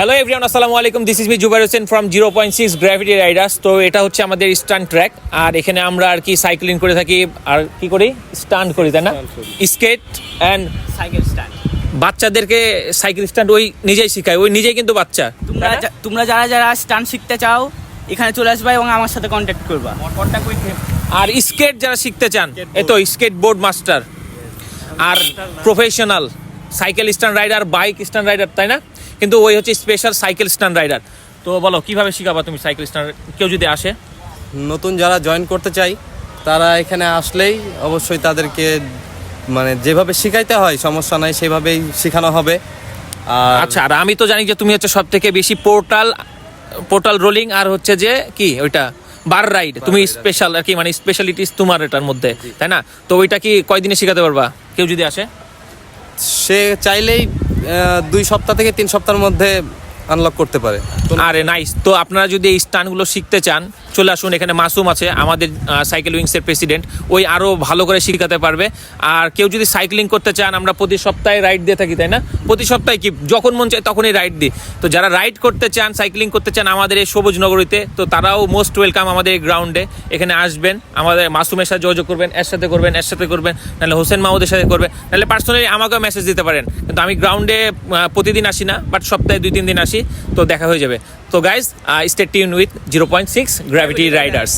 Hello everyone আসসালামু আলাইকুম this is me Zubair Hossain from zero point six gravity riders তো এটা হচ্ছে আমাদের স্টান্ট ট্র্যাক আর এখানে আমরা আর কি সাইক্লিং করে থাকি আর কি করি? স্টান্ট করি তাই না? স্কেট অ্যান্ড সাইকেল স্ট্যান্ড বাচ্চাদেরকে সাইকেল স্টান্ট ওই নিজেই শেখায় ওই নিজেই কিন্তু বাচ্চা। তোমরা তোমরা যারা যারা স্টান্ট শিখতে চাও এখানে চলে আসবে এবং আমার সাথে কন্ট্যাক্ট করবা। আর স্কেট যারা শিখতে চান এ তো স্কেট বোর্ড মাস্টার আর professional cycle stunt rider bike stunt rider তাই না? কিন্তু ওই হচ্ছে স্পেশাল সাইকেল স্ট্যান্ড রাইডার। তো বলো কীভাবে শিখাবা তুমি সাইকেল স্ট্যান্ড? কেউ যদি আসে? নতুন যারা জয়েন করতে চাই তারা এখানে আসলেই অবশ্যই তাদেরকে মানে যেভাবে শেখাইতে হয় সমস্যা নাই সেভাবেই শেখানো হবে। আর আচ্ছা আর আমি তো জানি যে তুমি হচ্ছে সব থেকে বেশি পোর্টাল পোর্টাল রোলিং আর হচ্ছে যে কি ওইটা বার রাইড তুমি স্পেশাল আর কি। মানে স্পেশালিটিস তোমার এটার মধ্যে তাই না? তো ওইটা কি কয়দিনে শেখাতে পারবা? কেউ যদি আসে? সে চাইলেই দুই সপ্তাহ থেকে তিন সপ্তাহের মধ্যে আনলক করতে পারে। আরে নাইস তো আপনারা যদি এই স্টানগুলো শিখতে চান, চলে আসুন, এখানে মাসুম আছে, আমাদের সাইকেল উইংসের প্রেসিডেন্ট ওই আরও ভালো করে শিখাতে পারবে। আর কেউ যদি সাইক্লিং করতে চান, আমরা প্রতি সপ্তাহে রাইড দিয়ে থাকি, তাই না? প্রতি সপ্তাহে কি, যখন মন চায় তখনই রাইড দিই। তো যারা রাইড করতে চান সাইক্লিং করতে চান, আমাদের এই সবুজ নগরীতে, তো তারাও মোস্ট ওয়েলকাম আমাদের এই গ্রাউন্ডে এখানে আসবেন, আমাদের মাসুমের সাথে যোগাযোগ করবেন, এর সাথে করবেন, এর সাথে করবেন, নাহলে হোসেন মাহমুদের সাথে করবেন। নাহলে পার্সোনালি আমাকেও মেসেজ দিতে পারেন। কিন্তু আমি গ্রাউন্ডে প্রতিদিন আসি না বাট সপ্তাহে দুই, তিন দিন আসি। তো দেখা হয়ে যাবে। তো guys stay tune with zero point six gravity riders